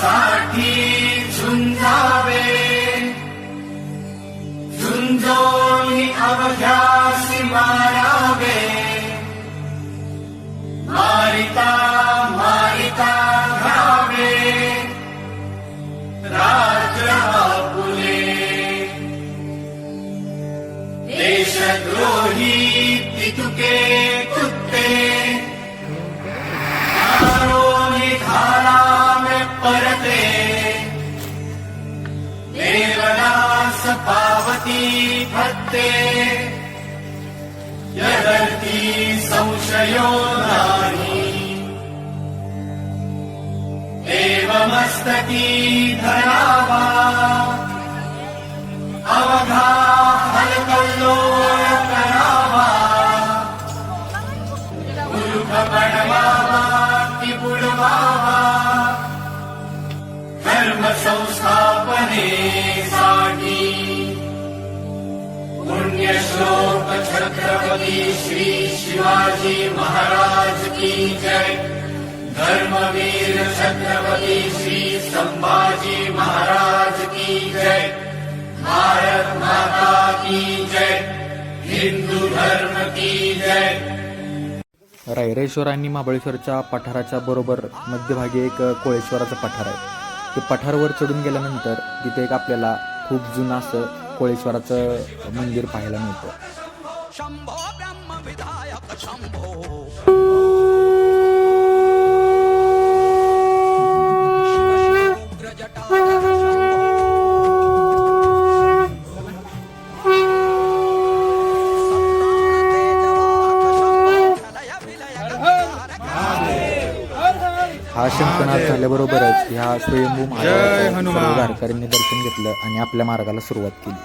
साठी झुंजावे झुंजोनी अवघ्या भक्ते यदर्ति संशयो एवमस्तकी भयावा अवघा हो पुण्यश्लोक छत्रपती श्री शिवाजी महाराज की जय. धर्मवीर छत्रपती श्री संभाजी महाराज की जय. भारत माता की जय. हिंदू धर्म की जय. रायरेश्वर आणि महाबळेश्वरच्या पठाराच्या बरोबर मध्यभागी एक कोळेश्वराचं पठार आहे. ते पठारवर चढून गेल्यानंतर तिथे एक आपल्याला खूप जुनं असं कोळेश्वराचं मंदिर पाहायला मिळतं. ह्या स्वयंभू धारकऱ्यांनी दर्शन घेतलं आणि आपल्या मार्गाला सुरुवात केली.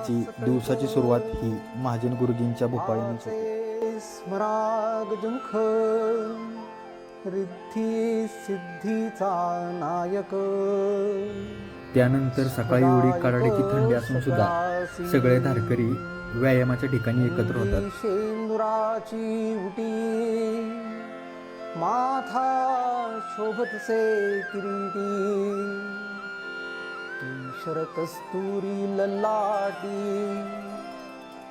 धारकऱ्याची दिवसाची सुरुवात ही महाजन गुरुजींच्या भोपाळीनेच होते. स्मरागजुख रिद्धी सिद्धीचा नायक. त्यानंतर सकाळी एवढी कडाडीची थंडी असून सुद्धा सगळे धारकरी व्यायामाच्या ठिकाणी एकत्र होतात. शेंदुराची उटी माथा शोभतसे किरीटी. अक्षर कस्तुरी ललाटी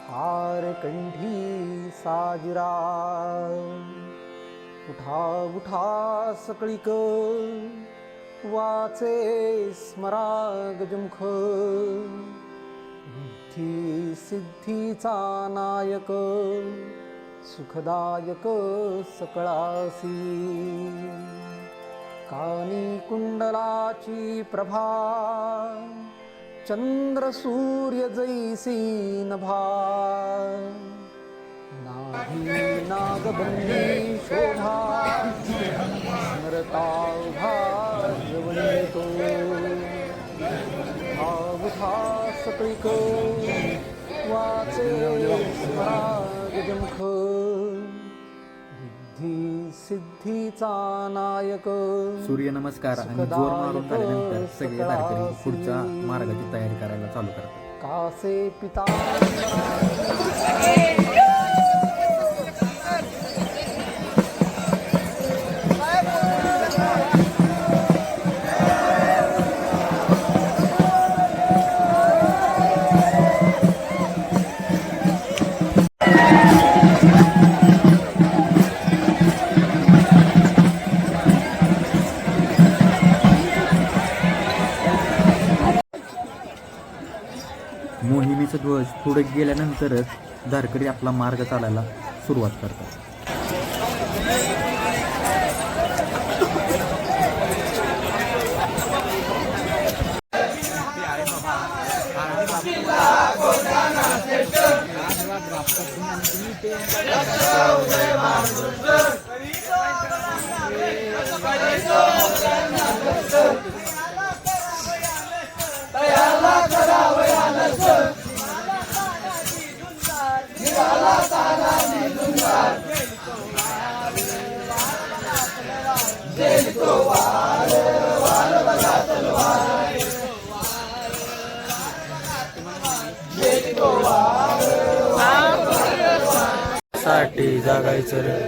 हार कंठी साजरा. उठा उठा सकळीक वाचे स्मरागजुमुख बुद्धी सिद्धीचा नायक सुखदायक सकळासी. कानी कुंडलाची प्रभा चंद्र सूर्य जैसी नभा। नाही नागबंदी शोभा स्मरता उभा यवनितो उठा सकळीक वाचे स्मरागजमुख सिद्धीचा नायक. सूर्यनमस्कार आणि जोर मारून झाल्यानंतर सगळे पुढच्या मार्गाची तयारी करायला चालू करतात. कासे पिता. ध्वज पुढे गेल्यानंतरच धारकरी आपला मार्ग चालायला सुरुवात करतात. देशासाठी जगायचं रे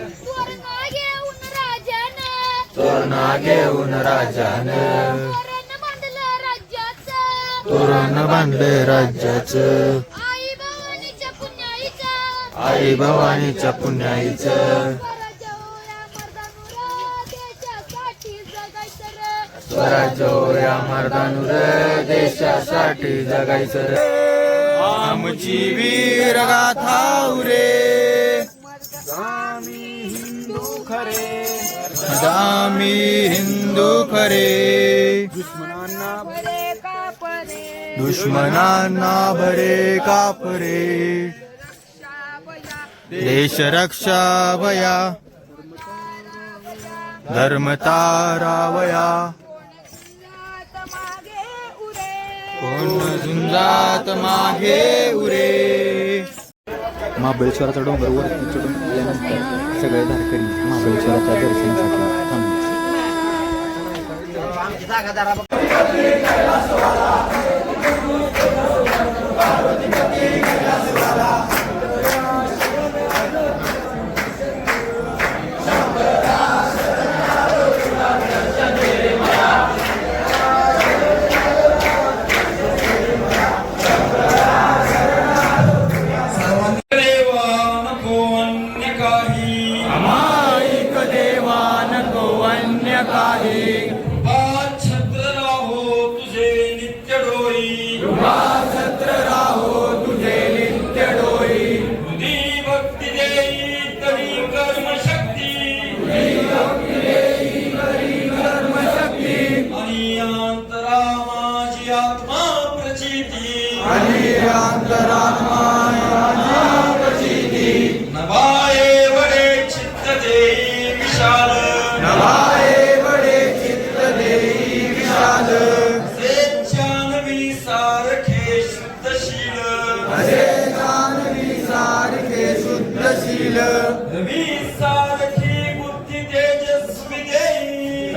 तोरणा घेऊन राजानं. तोरणा बांधलं राज्याचं. तोरण बांधले राज्याचं. आई भवानीच्या पुण्याईचं. आई भवानीच्या पुण्याईचं. स्वराज्य हो या मर्दानुरा देशासाठी जगायचं रे स्वराज्य या मर्दानुर देशासाठी जगायचं रे आमची वीर गाथा रे आम्ही हिंदू खरे दुश्मनांना भरे कापरे देश रक्षा वया धर्म तारावया. कोण झुंजात मागे उरे महाबळेश्वराचा डोंगर वरती चढून आल्यानंतर सगळे धारकरी महाबळेश्वराच्या दर्शनासाठी थांबले. अन्य काही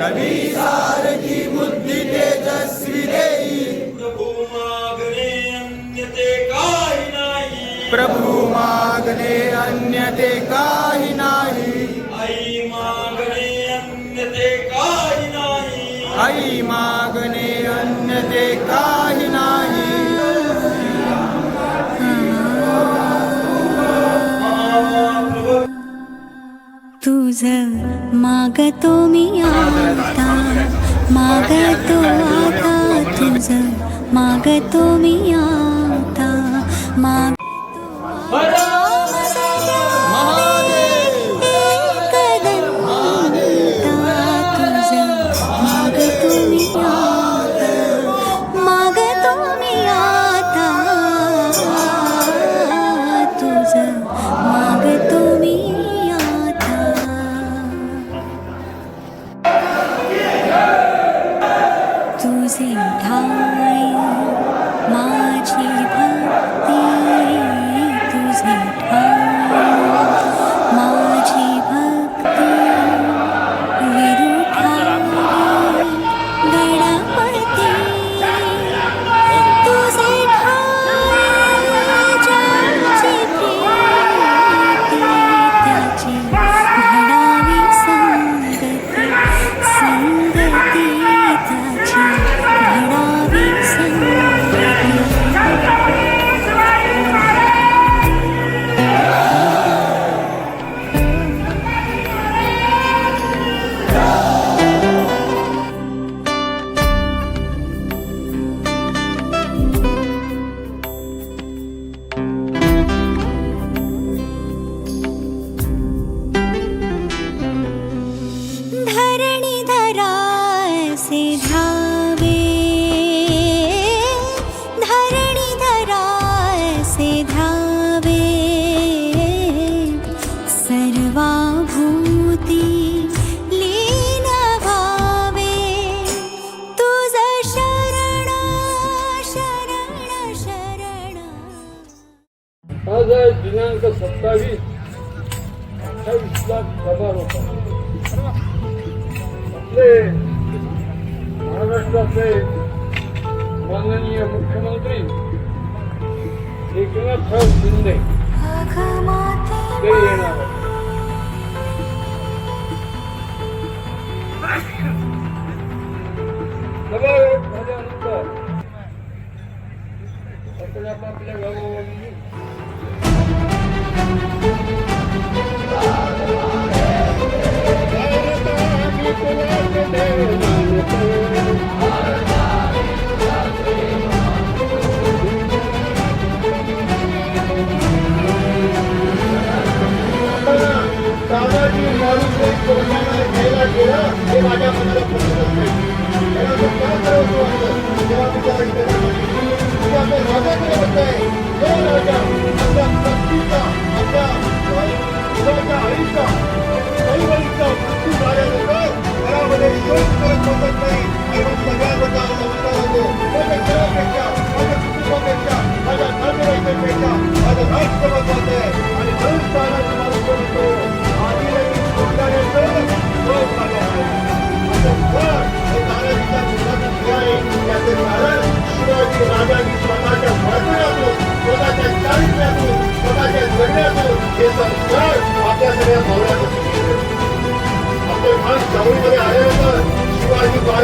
कवी सारखी बुद्धी तेजस्वी देई प्रभू मागणे अन्य ते काही नाही. प्रभू मागणे अन्य ते काही नाही आई मागणे अन्य ते काही नाही आई मागणे अन्य ते काही मागतो मी आता मागतो आता तुझ मागतो मी आता माग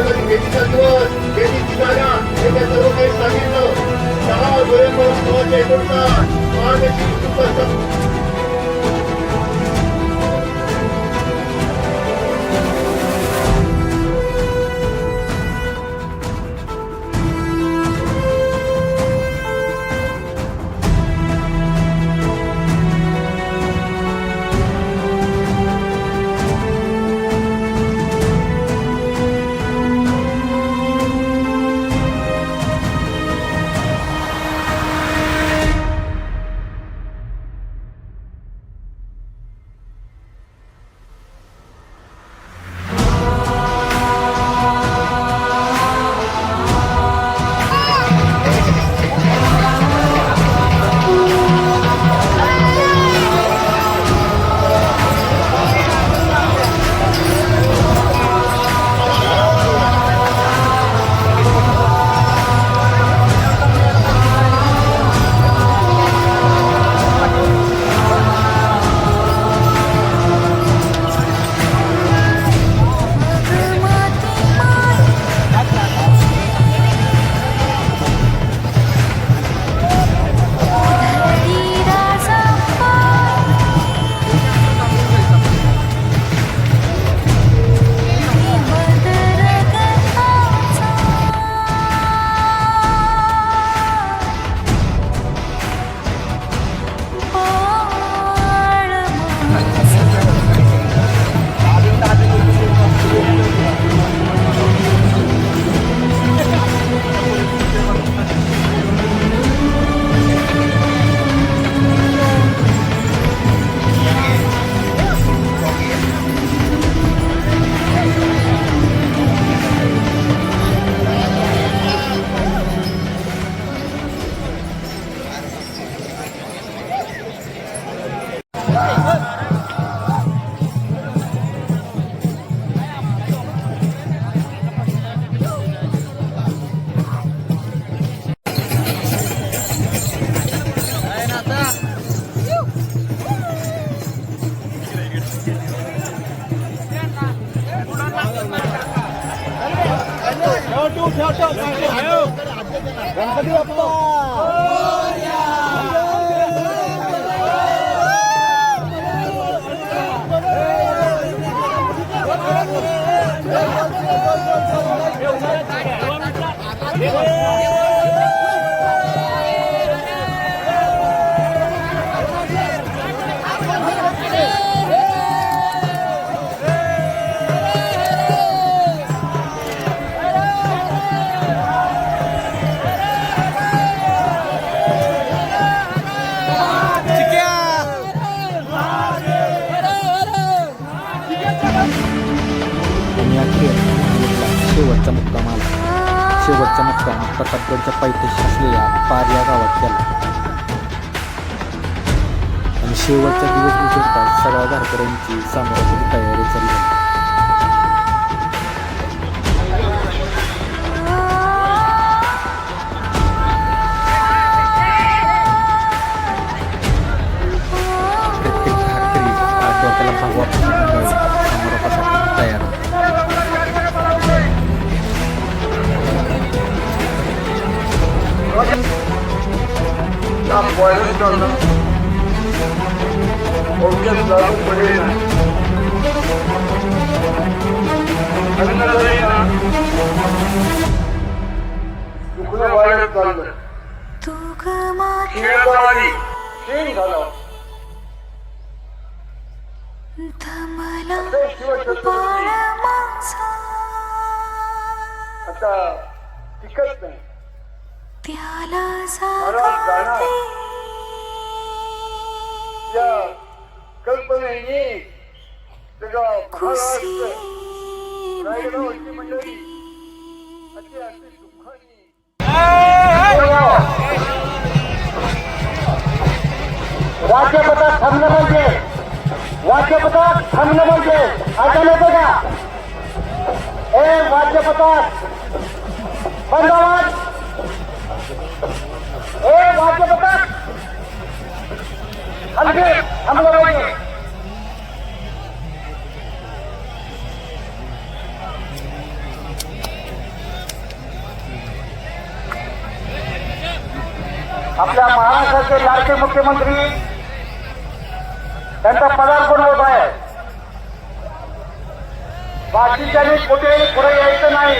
शिवाजी महाराजांनी भेटीचा दिवस भेटीची जागा हे त्या सर्व काही सांगितलं दहा नोव्हेंबर सोळाशे एकोणसाठ महादेशी सुपरस्टार मुक्काम प्रतापगडच्या पायथ्याशी असलेल्या पार या गावात केला आणि शेवटचा दिवस उशिरताच सगळ्या गारकऱ्यांची सामोराची तयारी चालली होती. ना बॉयलर करणं थोडक्यात लागू पडेल तुकडं वाढत चाललं खेळाचा आधी खेळ झाला आता टिकत नाही त्याला जाणते या कल्पनेने तुझा खुशी मंडळी. अति अति वाक्यपदात थांबलं पाहिजे. वाक्यपदात थांबलं पाहिजे. ऐकायला येतं का ए वाक्यपदात. बंदावाद आपल्या महाराष्ट्राचे लाडके मुख्यमंत्री त्यांचा पदार्पण होत आहे. बाकीच्या कुठे पुढे यायचं नाही.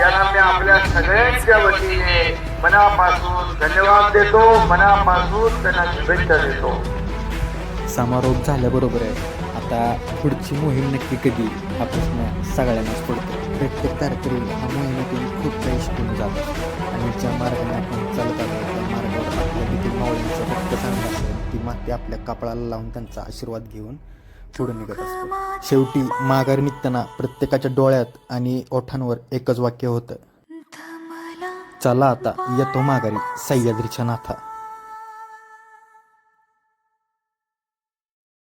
यांना मी आपल्या सगळ्यांच्या वतीने मनापासून धन्यवाद देतो मनापासून त्यांना शुभेच्छा देतो. समारोप झाल्याबरोबर आहे. आता पुढची मोहीम नक्की कधी? हा प्रश्न सगळ्यांनाच पडतो. प्रत्येक तारखेला हा मोहिमेतून खूप काही शिकून जातो. आणि ज्या मार्गाने आपण चालत आलो त्या मार्गावर आपल्या देखील मावळींचं रक्त चांगलं असेल ती माती आपल्या कपाळाला लावून त्यांचा आशीर्वाद घेऊन पुढे निघत असतो. शेवटी माघार निघताना प्रत्येकाच्या डोळ्यात आणि ओठांवर एकच वाक्य होतं. चला आता येतो माघारी सह्याद्रीच्या नाथा.